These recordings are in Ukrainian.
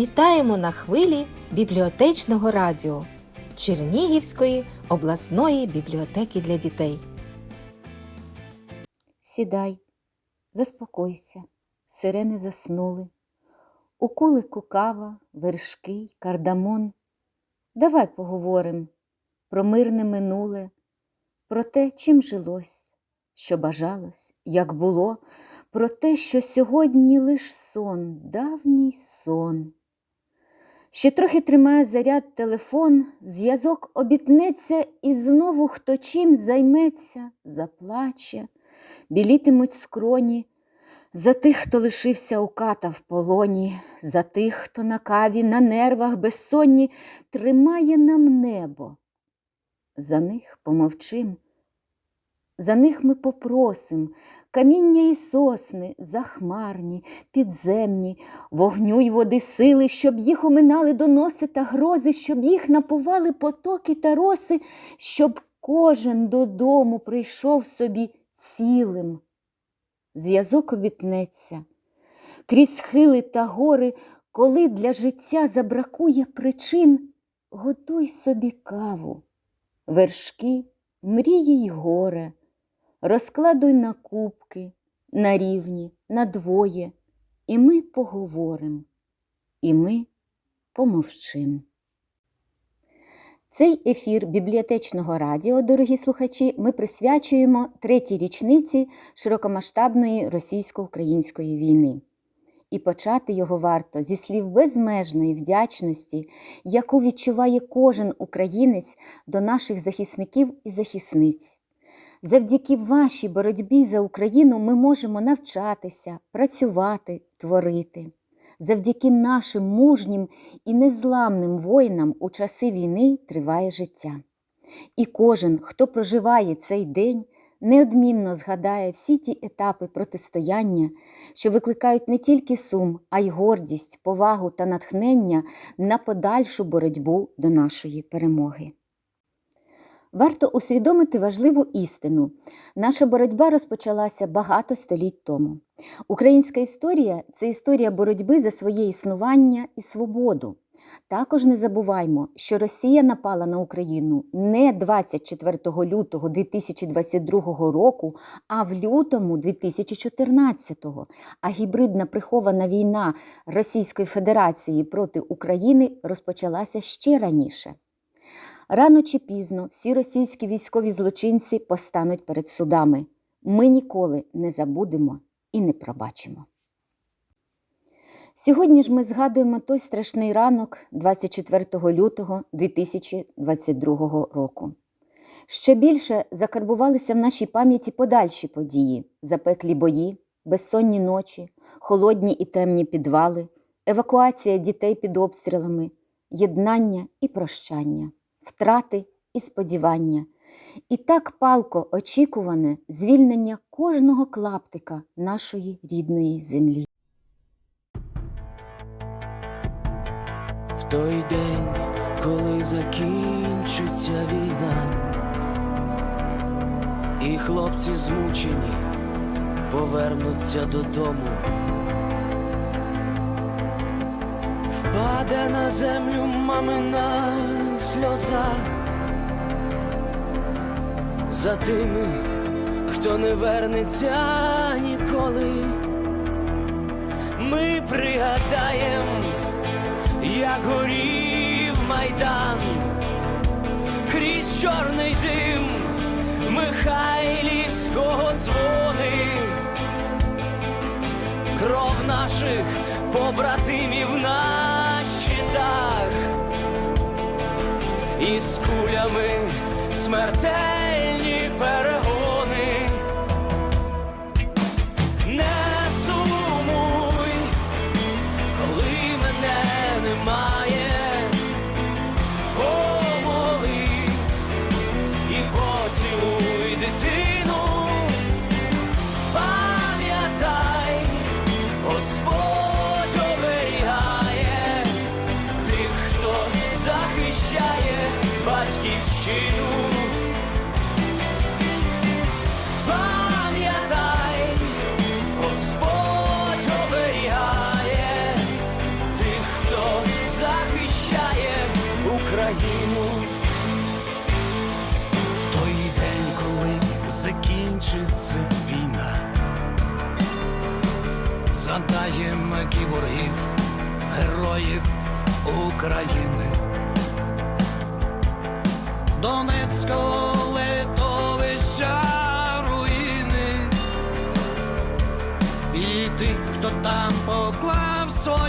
Вітаємо на хвилі бібліотечного радіо Чернігівської обласної бібліотеки для дітей. Сідай, заспокойся, сирени заснули. У кулику кава, вершки, кардамон. Давай поговорим про мирне минуле, про те, чим жилось, що бажалось, як було, про те, що сьогодні лиш сон, давній сон. Ще трохи тримає заряд телефон, зв'язок обітнеться, і знову хто чим займеться, заплаче, білітимуть скроні. За тих, хто лишився у ката в полоні, за тих, хто на каві, на нервах безсонні, тримає нам небо. За них помовчим, за них ми попросим. Каміння і сосни, захмарні, підземні, вогню й води сили, щоб їх оминали доноси та грози, щоб їх напували потоки та роси, щоб кожен додому прийшов собі цілим. Зв'язок обітнеться, крізь схили та гори, коли для життя забракує причин, готуй собі каву, вершки, мрії й горе, розкладуй на кубки, на рівні, на двоє, і ми поговорим, і ми помовчим. Цей ефір бібліотечного радіо, дорогі слухачі, ми присвячуємо третій річниці широкомасштабної російсько-української війни. І почати його варто зі слів безмежної вдячності, яку відчуває кожен українець до наших захисників і захисниць. Завдяки вашій боротьбі за Україну ми можемо навчатися, працювати, творити. Завдяки нашим мужнім і незламним воїнам у часи війни триває життя. І кожен, хто проживає цей день, неодмінно згадає всі ті етапи протистояння, що викликають не тільки сум, а й гордість, повагу та натхнення на подальшу боротьбу до нашої перемоги. Варто усвідомити важливу істину. Наша боротьба розпочалася багато століть тому. Українська історія це історія боротьби за своє існування і свободу. Також не забуваймо, що Росія напала на Україну не 24 лютого 2022 року, а в лютому 2014. А гібридна прихована війна Російської Федерації проти України розпочалася ще раніше. Рано чи пізно всі російські військові злочинці постануть перед судами. Ми ніколи не забудемо і не пробачимо. Сьогодні ж ми згадуємо той страшний ранок 24 лютого 2022 року. Ще більше закарбувалися в нашій пам'яті подальші події, запеклі бої, безсонні ночі, холодні і темні підвали, евакуація дітей під обстрілами, єднання і прощання втрати і сподівання, і так палко очікуване звільнення кожного клаптика нашої рідної землі. В той день, коли закінчиться війна, і хлопці змучені повернуться додому. Впаде на землю мамина сльоза за тими, хто не вернеться ніколи. Ми пригадаєм, як горів майдан крізь чорний дим Михайлівського дзвони, кров наших побратимів на із кулями смертельні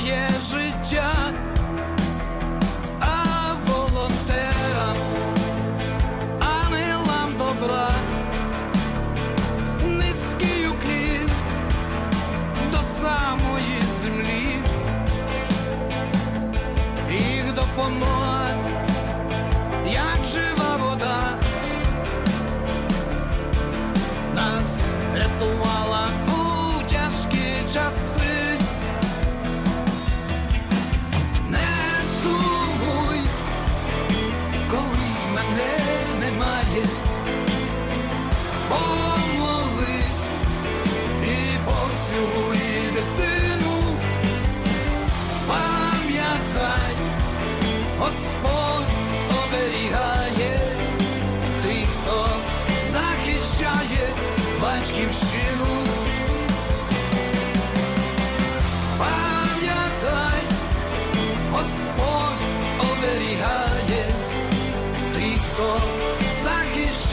своє життя, немає,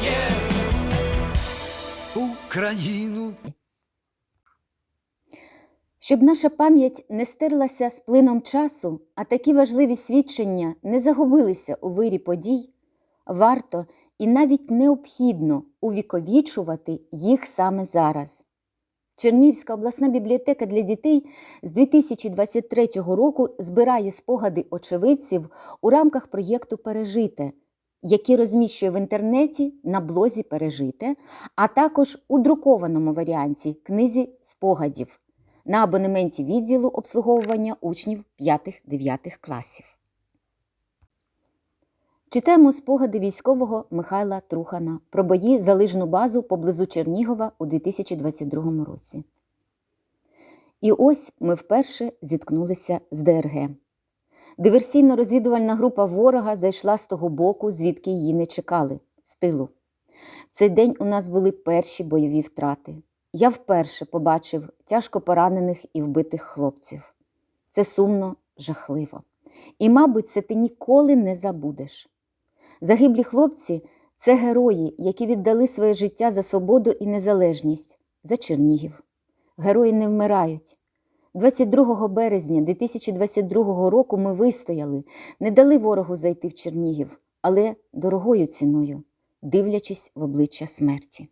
Захищає Україну. Щоб наша пам'ять не стерлася з плином часу, а такі важливі свідчення не загубилися у вирі подій, варто і навіть необхідно увіковічувати їх саме зараз. Чернігівська обласна бібліотека для дітей з 2023 року збирає спогади очевидців у рамках проєкту Пережите, який розміщує в інтернеті на блозі Пережите, а також у друкованому варіанті книзі спогадів на абонементі відділу обслуговування учнів 5-9 класів. Читаємо спогади військового Михайла Трухана про бої за лижну базу поблизу Чернігова у 2022 році. І ось ми вперше зіткнулися з ДРГ. Диверсійно-розвідувальна група ворога зайшла з того боку, звідки її не чекали з тилу. В цей день у нас були перші бойові втрати. Я вперше побачив тяжко поранених і вбитих хлопців. Це сумно, жахливо. І, мабуть, це ти ніколи не забудеш. Загиблі хлопці це герої, які віддали своє життя за свободу і незалежність, за Чернігів. Герої не вмирають. 22 березня 2022 року ми вистояли, не дали ворогу зайти в Чернігів, але дорогою ціною, дивлячись в обличчя смерті.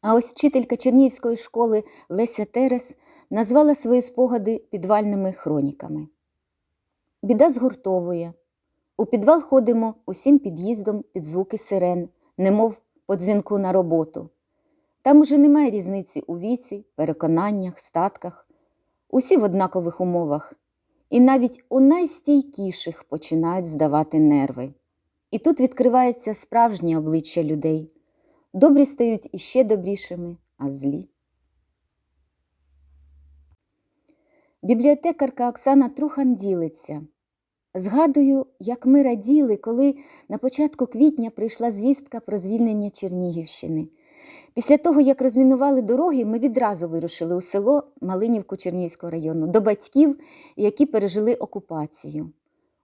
А ось вчителька Чернігівської школи Леся Терес назвала свої спогади підвальними хроніками. Біда згуртовує. У підвал ходимо усім під'їздом під звуки сирен, немов по дзвінку на роботу. Там уже немає різниці у віці, переконаннях, статках, усі в однакових умовах, і навіть у найстійкіших починають здавати нерви. І тут відкривається справжнє обличчя людей. Добрі стають іще добрішими, а злі. Бібліотекарка Оксана Трухан ділиться. Згадую, як ми раділи, коли на початку квітня прийшла звістка про звільнення Чернігівщини. Після того, як розмінували дороги, ми відразу вирушили у село Малинівку Чернігівського району до батьків, які пережили окупацію.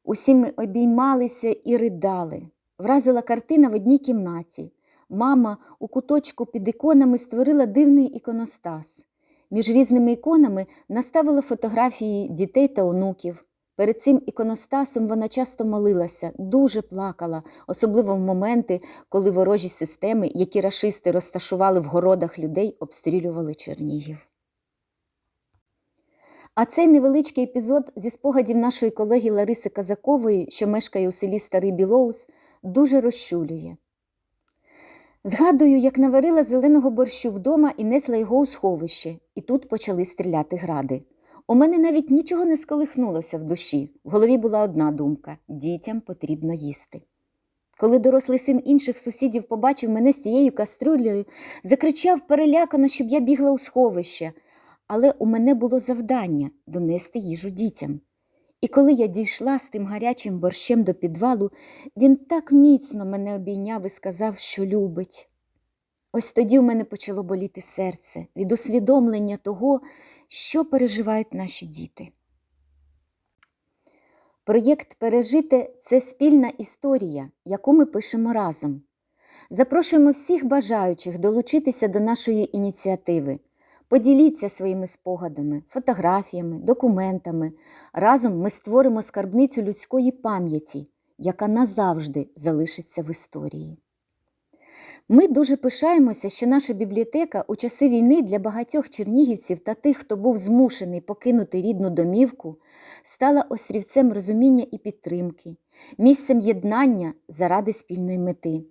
Усі ми обіймалися і ридали. Вразила картина в одній кімнаті. Мама у куточку під іконами створила дивний іконостас. Між різними іконами наставила фотографії дітей та онуків. Перед цим іконостасом вона часто молилася, дуже плакала, особливо в моменти, коли ворожі системи, які рашисти розташували в городах людей, обстрілювали Чернігів. А цей невеличкий епізод зі спогадів нашої колеги Лариси Казакової, що мешкає у селі Старий Білоус, дуже розчулює. Згадую, як наварила зеленого борщу вдома і несла його у сховище, і тут почали стріляти гради. У мене навіть нічого не сколихнулося в душі. В голові була одна думка дітям потрібно їсти. Коли дорослий син інших сусідів побачив мене з цією каструлею, закричав перелякано, щоб я бігла у сховище, але у мене було завдання донести їжу дітям. І коли я дійшла з тим гарячим борщем до підвалу, він так міцно мене обійняв і сказав, що любить. Ось тоді в мене почало боліти серце від усвідомлення того, що переживають наші діти. Проєкт Пережити це спільна історія, яку ми пишемо разом. Запрошуємо всіх бажаючих долучитися до нашої ініціативи. Поділіться своїми спогадами, фотографіями, документами. Разом ми створимо скарбницю людської пам'яті, яка назавжди залишиться в історії. Ми дуже пишаємося, що наша бібліотека у часи війни для багатьох чернігівців та тих, хто був змушений покинути рідну домівку, стала острівцем розуміння і підтримки, місцем єднання заради спільної мети.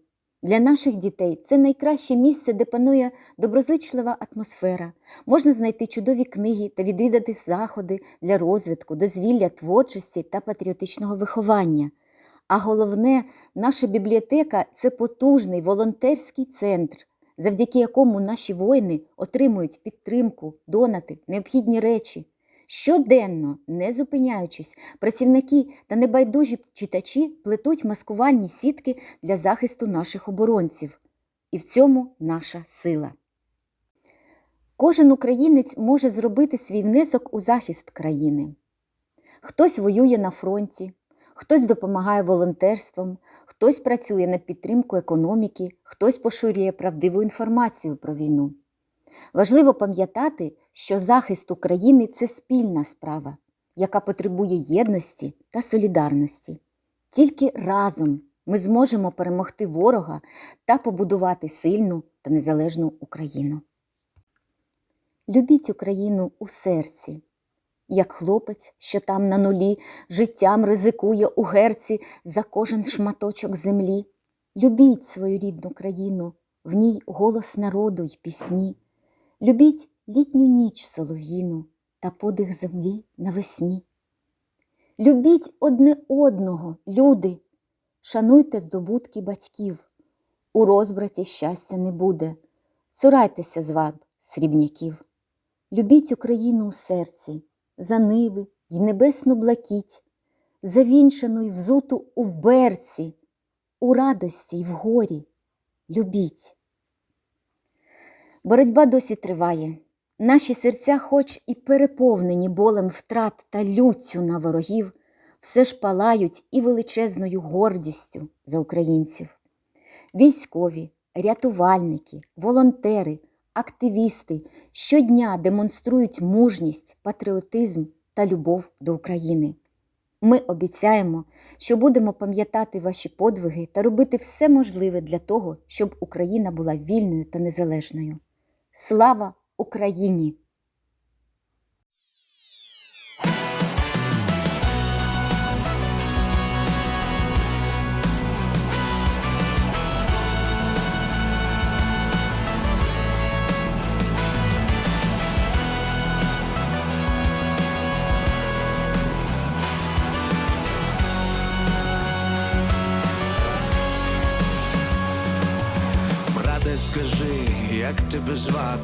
Для наших дітей це найкраще місце, де панує доброзичлива атмосфера. Можна знайти чудові книги та відвідати заходи для розвитку, дозвілля, творчості та патріотичного виховання. А головне, наша бібліотека це потужний волонтерський центр, завдяки якому наші воїни отримують підтримку, донати, необхідні речі. Щоденно, не зупиняючись, працівники та небайдужі читачі плетуть маскувальні сітки для захисту наших оборонців. І в цьому наша сила. Кожен українець може зробити свій внесок у захист країни. Хтось воює на фронті, хтось допомагає волонтерством, хтось працює на підтримку економіки, хтось поширює правдиву інформацію про війну. Важливо пам'ятати, що захист України це спільна справа, яка потребує єдності та солідарності. Тільки разом ми зможемо перемогти ворога та побудувати сильну та незалежну Україну. Любіть Україну у серці, як хлопець, що там на нулі життям ризикує у герці за кожен шматочок землі. Любіть свою рідну країну, в ній голос народу й пісні. Любіть літню ніч солов'їну та подих землі навесні. Любіть одне одного, люди, шануйте здобутки батьків. У розбраті щастя не буде. Цурайтеся зваб срібняків. Любіть Україну у серці, за ниви й небесну блакіть, завінчану й взуту у берці, у радості й в горі. Любіть. Боротьба досі триває. Наші серця, хоч і переповнені болем втрат та люттю на ворогів, все ж палають і величезною гордістю за українців. Військові, рятувальники, волонтери, активісти щодня демонструють мужність, патріотизм та любов до України. Ми обіцяємо, що будемо пам'ятати ваші подвиги та робити все можливе для того, щоб Україна була вільною та незалежною. Слава Україні!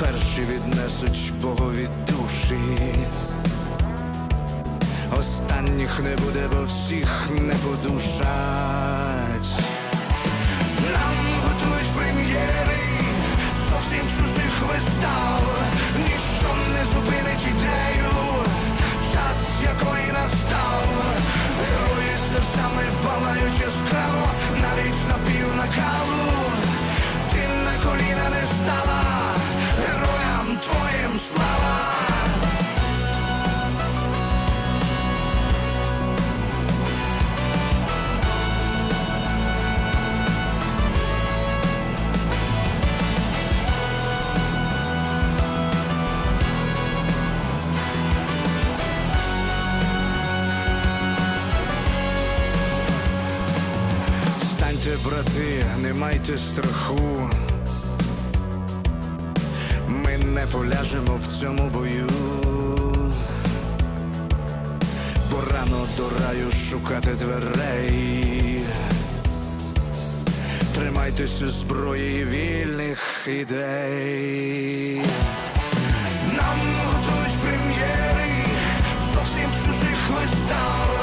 Перші віднесуть Богові душі. Останніх не буде, бо всіх не подушать. Нам готують прем'єри зовсім чужих вистав. Ніщо не зупинить ідею, Станьте, брати, не майте страху. Ми не поляжемо в цьому бою. Бо рано до раю шукати дверей. Тримайтеся зброї вільних ідей. Нам готують прем'єри зовсім чужих вистав.